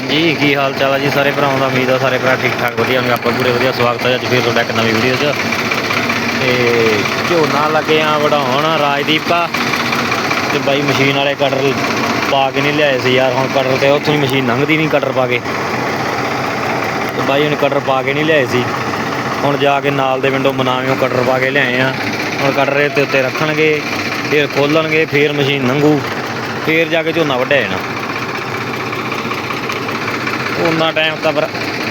ਹਾਂਜੀ, ਕੀ ਹਾਲ ਚਾਲ ਹੈ ਜੀ ਸਾਰੇ ਭਰਾਵਾਂ ਦਾ? ਉਮੀਦ ਆ ਸਾਰੇ ਭਰਾ ਠੀਕ ਠਾਕ, ਵਧੀਆ ਹੋਣਗੇ ਆਪਾਂ ਪੂਰੇ ਵਧੀਆ ਸਵਾਗਤ ਹੈ ਅੱਜ ਫਿਰ ਤੁਹਾਡਾ ਇੱਕ ਨਵੀਂ ਵੀਡੀਓ 'ਚ। ਤੇ ਝੋਨਾ ਲੱਗੇ ਆ ਵਢਾਉਣ ਰਾਜਦੀਪ। ਆ ਤੇ ਬਾਈ ਮਸ਼ੀਨ ਵਾਲੇ ਕਟਰ ਪਾ ਕੇ ਨਹੀਂ ਲਿਆਏ ਸੀ ਯਾਰ, ਹੁਣ ਕਟਰ ਤੇ ਉੱਥੋਂ ਹੀ ਮਸ਼ੀਨ ਲੰਘਦੀ ਨਹੀਂ ਕਟਰ ਪਾ ਕੇ। ਤੇ ਬਾਈ ਹੁਣ ਕਟਰ ਪਾ ਕੇ ਨਹੀਂ ਲਿਆਏ ਸੀ। ਹੁਣ ਜਾ ਕੇ ਨਾਲ ਦੇ ਵਿੰਡੋ ਮਨਾਵਿਓ ਕਟਰ ਪਾ ਕੇ ਲਿਆਏ ਆ। ਹੁਣ ਕਟਰ ਦੇ ਉੱਤੇ ਰੱਖਣਗੇ, ਫਿਰ ਖੋਲਣਗੇ, ਫਿਰ ਮਸ਼ੀਨ ਲੰਘੂ, ਫਿਰ ਜਾ ਕੇ ਝੋਨਾ ਵੱਢਿਆ ਜਾਣਾ ਉਹਨਾਂ ਟਾਈਮ ਤਾਂ ਪਰ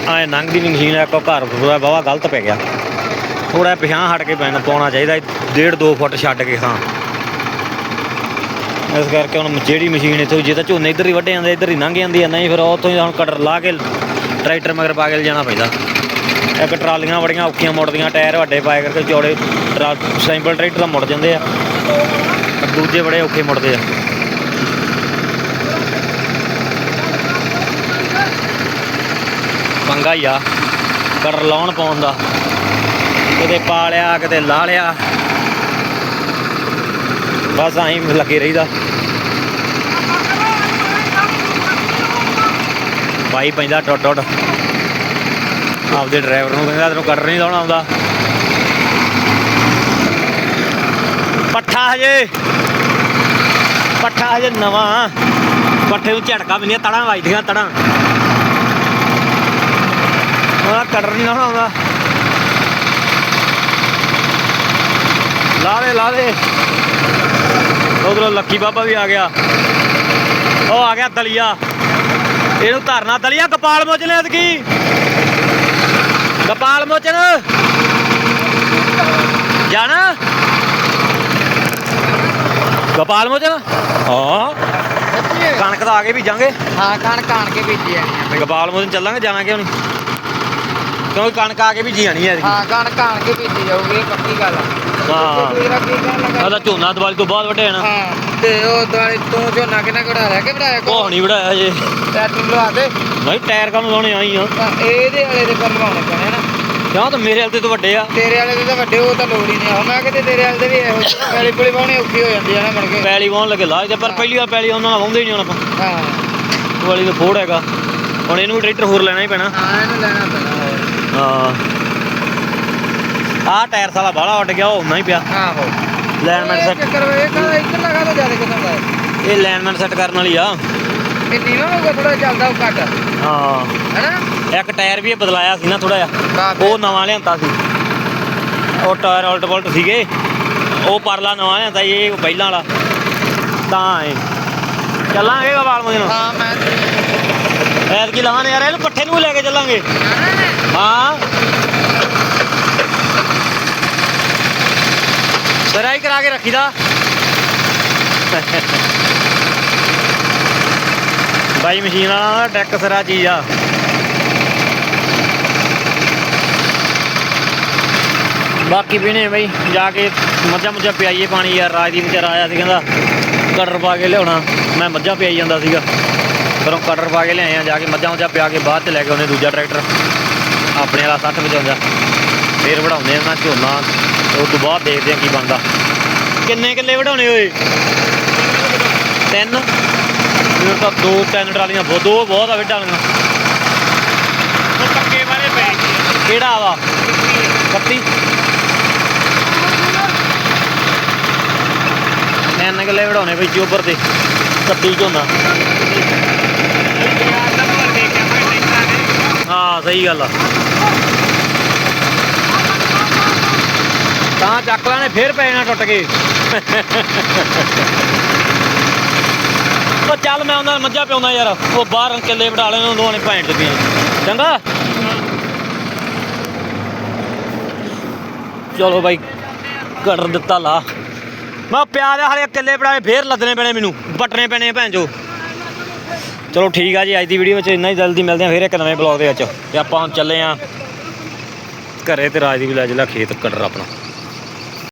ਐ ਲੰਘਦੀ ਨਹੀਂ ਮਸ਼ੀਨ ਇੱਕ ਘਰ ਪੂਰਾ ਬਾਵਾ ਗਲਤ ਪੈ ਗਿਆ। ਥੋੜਾ ਪਿਛਾਂ ਹਟ ਕੇ ਪੈਣਾ ਪਾਉਣਾ ਚਾਹੀਦਾ 1.5 2 ਫੁੱਟ ਛੱਡ ਕੇ ਹਾਂ। ਇਸ ਕਰਕੇ ਹੁਣ ਜਿਹੜੀ ਮਸ਼ੀਨ ਇੱਥੋਂ, ਜੇ ਤਾਂ ਝੋਨੇ ਇੱਧਰ ਹੀ ਵੱਢੇ ਜਾਂਦੇ, ਇੱਧਰ ਹੀ ਲੰਘ ਜਾਂਦੀ ਆ, ਨਹੀਂ ਫਿਰ ਉੱਥੋਂ ਹੀ ਹੁਣ ਕਟਰ ਲਾ ਕੇ ਟਰੈਕਟਰ ਮਗਰ ਪਾ ਕੇ ਜਾਣਾ ਪੈਂਦਾ। ਇੱਕ ਟਰਾਲੀਆਂ ਬੜੀਆਂ ਔਖੀਆਂ ਮੁੜਦੀਆਂ, ਟਾਇਰ ਵੱਡੇ ਪਾਏ ਕਰਕੇ ਚੌੜੇ ਟਰਾ ਸਿੰਪਲ ਟਰੈਕਟਰ ਤਾਂ ਮੁੜ ਜਾਂਦੇ ਆ। ਦੂਜੇ ਬੜੇ ਔਖੇ ਮੁੜਦੇ ਆ। ਪੰਗਾ ਹੀ ਆ। ਕਟਰ ਲਾਉਣ ਪਾਉਣ ਦਾ। ਕਿਤੇ ਪਾ ਲਿਆ ਕਿਤੇ ਲਾ ਲਿਆ। ਬਸ ਐਂ ਲੱਗੇ ਰਹੀਦਾ। ਬਾਈ ਪੈਂਦਾ ਟੁੱਟ ਟੁੱਟ ਆਪਦੇ ਡਰਾਈਵਰ ਨੂੰ ਕਹਿੰਦਾ, ਤੈਨੂੰ ਕਟਰ ਨਹੀਂ ਲਾਉਣਾ ਆਉਂਦਾ। ਪੱਠਾ ਹਜੇ। ਪੱਠਾ ਹਜੇ ਨਵਾਂ। ਪੱਠੇ ਨੂੰ ਝਟਕਾ ਵੀ ਨਹੀਂ ਤੜਾਂ ਵੱਜਦੀਆਂ ਤੜਾਂ। ਉਹਦਾ ਕਟਰ ਨਹੀਂ ਲਾਉਣਾ ਆਉਂਦਾ ਲਾ ਦੇ ਲਾ ਦੇ। ਉਧਰੋਂ ਲੱਕੀ ਬਾਬਾ ਵੀ ਆ ਗਿਆ। ਉਹ ਆ ਗਿਆ ਦਲੀਆ। ਇਹਨੂੰ ਧਰਨਾ ਦਲੀਆ ਗੋਪਾਲ ਮੋਚਨ ਐਤਕੀ। ਗੋਪਾਲ ਮੋਚਨ। ਜਾਣਾ? ਗੋਪਾਲ ਮੋਚਨ? ਹਾਂ। ਕਣਕ ਤਾਂ ਆ ਕੇ ਬੀਜਾਂਗੇ। ਹਾਂ ਕਣ ਕਾਣ ਕੇ ਭੇਜੀ ਜਾਣੀ ਆ ਗੋਪਾਲ ਮੋਚਨ ਚੱਲਾਂਗੇ ਜਾਣਾ ਕਿਉਂ ਨਹੀਂ ਕਿਉਂਕਿ ਕਣਕ ਆ ਕੇ ਬੀਜੀ ਜਾਣੀ ਐ ਹਾਂ ਕਣ ਕਾਣ ਕੇ ਭੇਜੀ ਜਾਊਗੀ ਇਹ ਪੱਕੀ ਗੱਲ ਆ। ਹਾਂ। ਤੇਰਾ ਕੀ ਕਹਿਣ ਲੱਗਾ ਆਦਾ ਝੋਨਾ ਦੀਵਾਲੀ ਤੋਂ ਬਾਅਦ ਜਾਣਾ ਹਾਂ ਤੇ ਉਹ ਦੁਆਲੇ ਤੂੰ ਝੋਨਾ ਕਿੰਨਾ ਕਢਾ ਰਿਹਾ ਕਿ ਵਧਾਇਆ ਕੋਹ ਨਹੀਂ ਵੜਾਇਆ ਜੇ। ਤੇ ਤੂੰ ਲਵਾ ਦੇ। ਨਹੀਂ ਟਾਇਰ ਕਾਨੂੰ ਲਾਉਣੇ ਆਈ ਆ। ਤਾਂ ਇਹਦੇ ਵਾਲੇ ਦੇ ਲਵਾਉਣੇ ਪੈਣੇ ਨਾ। ਜਾਂ ਤਾਂ ਮੇਰੇ ਵਾਲੇ ਤੋਂ ਵੱਡੇ ਆ। ਤੇਰੇ ਵਾਲੇ ਦੇ ਤਾਂ ਵੱਡੇ ਉਹ ਤਾਂ ਲੋੜ ਹੀ ਨਹੀਂ ਆ। ਮੈਂ ਕਿਤੇ ਤੇਰੇ ਵਾਲੇ ਦੇ ਵੀ ਇਹੋ ਜਿਹੀ ਪੈਲੀ ਪੁਲੀ ਵਾਉਣੀ ਔਖੀ ਹੋ ਜਾਂਦੀ ਆ ਨਾ ਬਣ ਕੇ। ਪੈਲੀ ਵਾਉਣ ਲੱਗੇ ਲਾ ਤੇ ਪਰ ਪਹਿਲੀ ਵਾਰ ਪੈਲੀ ਉਹਨਾਂ ਨਾਲ ਵਾਉਂਦੇ ਹੀ ਨਹੀਂ ਹੁਣ ਆਪਾਂ। ਹਾਂ। ਵਾਲੀ ਤਾਂ ਫੋੜ ਹੈਗਾ। ਹੁਣ ਇਹਨੂੰ ਵੀ ਟਰੈਕਟਰ ਹੋਰ ਲੈਣਾ ਹੀ ਪੈਣਾ। ਹਾਂ ਇਹਨੂੰ ਲੈਣਾ ਪੈਣਾ। ਆਹ ਟਾਇਰ ਸਾਲਾ ਬਾਹਲਾ ਉੱਡ ਗਿਆ ਉਹ ਨਾ ਹੀ ਪਿਆ। ਆਹੋ। ਇਹ ਸੈੱਟ ਚੱਕਰ ਵੇ ਕਾ ਇੱਧਰ ਲਗਾ ਤਾਂ ਜ਼ਿਆਦਾ ਕਿਸਮ ਦਾ ਹੈ। ਇਹ ਲਾਈਨਮੈਨ ਸੈੱਟ ਕਰਨ ਵਾਲੀ ਆ। ਇਹ ਨੀਵਾਂ ਹੋਊਗਾ ਥੋੜਾ ਚੱਲਦਾ ਉਹ ਘੱਟ। ਹਾਂ। ਹੈਨਾ? ਇੱਕ ਟਾਇਰ ਵੀ ਇਹ ਬਦਲਾਇਆ ਸੀ ਨਾ ਥੋੜਾ ਜਿਹਾ। ਉਹ ਨਵਾਂ ਲਿਆਂਦਾ ਸੀ। ਉਹ ਟਾਇਰ ਉਲਟ ਪੁਲਟ ਸੀਗੇ। ਉਹ ਪਰਲਾ ਨਵਾਂ ਲਿਆਂਦਾ ਸੀ, ਇਹ ਪਹਿਲਾਂ ਵਾਲਾ। ਤਾਂ ਏ ਚੱਲਾਂਗੇ ਗਵਾਲ ਮੋਜਨ ਹਾਂ ਮੈਂ ਐਤ ਕੀ ਲਾਵਾਂ ਯਾਰ ਇਹਨੂੰ ਪੱਠੇ ਨੂੰ ਵੀ ਲੈ ਕੇ ਚੱਲਾਂਗੇ। ਹਾਂ ਸਰਾਈ ਕਰਾ ਕੇ ਰੱਖੀਦਾ ਬਾਈ ਮਸ਼ੀਨ ਵਾਲਾ ਦਾ ਡੈਕ ਸਰਾ ਚੀਜ਼ ਆ ਬਾਕੀ ਵੀ ਨੇ ਬਈ ਜਾ ਕੇ ਮੱਝਾਂ ਮੁੱਝਾਂ ਪਿਆਈਏ ਪਾਣੀ ਯਾਰ ਰਾਜਦੀਪ ਵਿਚਾਰਾ ਆਇਆ ਸੀ ਕਹਿੰਦਾ ਕਟਰ ਪਾ ਕੇ ਲਿਆਉਣਾ ਮੈਂ ਮੱਝਾਂ ਪਿਆਈ ਜਾਂਦਾ ਸੀਗਾ ਘਰੋਂ ਕਟਰ ਪਾ ਕੇ ਲਿਆਏ ਆ ਜਾ ਕੇ ਮੱਝਾਂ ਮੁੱਝਾਂ ਪਿਆ ਕੇ ਬਾਅਦ ਚ ਲੈ ਕੇ ਆਉਣੇ ਦੂਜਾ ਟਰੈਕਟਰ ਆਪਣੇ ਵਾਲਾ 60 55 ਫੇਰ ਵਢਾਉਂਦੇ ਆ ਨਾ ਝੋਨਾ ਉਸ ਤੋਂ ਬਾਅਦ ਦੇਖਦੇ ਆ ਕੀ ਬਣਦਾ। ਕਿੰਨੇ ਕਿੱਲੇ ਵਢਾਉਣੇ ਹੋਏ ਤਿੰਨ। ਫਿਰ ਤਾਂ ਦੋ ਤਿੰਨ ਟਰਾਲੀਆਂ ਬਹੁਤ ਦੋ ਬਹੁਤ ਆ ਵੱਡਾ ਵਾਲੀਆਂ। ਪੱਕੇ ਵਾਲੇ ਪੈ ਗਏ। ਕਿਹੜਾ ਵਾ? 31 ਤਿੰਨ ਕਿੱਲੇ ਵਢਾਉਣੇ ਬਈ ਚੋਬਰ ਤੇ। 31 ਝੋਨਾ। ਹਾਂ ਸਹੀ ਗੱਲ ਆ। ਤਾਂ ਚੱਕ ਲਾਣੇ ਫੇਰ ਪੈ ਜਾਣਾ ਟੁੱਟ ਕੇ। ਉਹ ਚੱਲ ਮੈਂ ਉਹਨਾਂ ਨਾਲ ਮੱਝਾਂ ਪਿਆਉਂਦਾ ਯਾਰ, ਉਹ ਬਾਹਰ ਕਿੱਲੇ ਵਢਾ ਲੈਣ ਉਹ ਦੋਵਾਂ ਭੈਣ ਦਿੱਤੀਆਂ ਚੰਗਾ? ਚਲੋ ਬਾਈ ਕਟਰ ਦਿੱਤਾ ਲਾ। ਮੈਂ ਪਿਆ ਦੇ ਹਲੇ ਕਿੱਲੇ ਵਢਾਏ ਫੇਰ ਲੱਦਣੇ ਪੈਣੇ ਮੈਨੂੰ ਪੱਟਣੇ ਪੈਣੇ ਭੈਣ ਚੋ। ਚਲੋ ਠੀਕ ਆ ਜੀ, ਅੱਜ ਦੀ ਵੀਡੀਓ ਵਿੱਚ ਇੰਨਾ ਹੀ, ਜਲਦੀ ਮਿਲਦੇ ਆ ਫਿਰ ਇੱਕ ਨਵੇਂ ਬਲੌਗ ਦੇ ਵਿੱਚ। ਤੇ ਆਪਾਂ ਹੁਣ ਚੱਲੇ ਆ ਘਰੇ ਤੇ ਰਾਜ ਦੀ ਵੀ ਲੈ ਲਾ ਖੇਤ ਕਟਰ ਆਪਣਾ।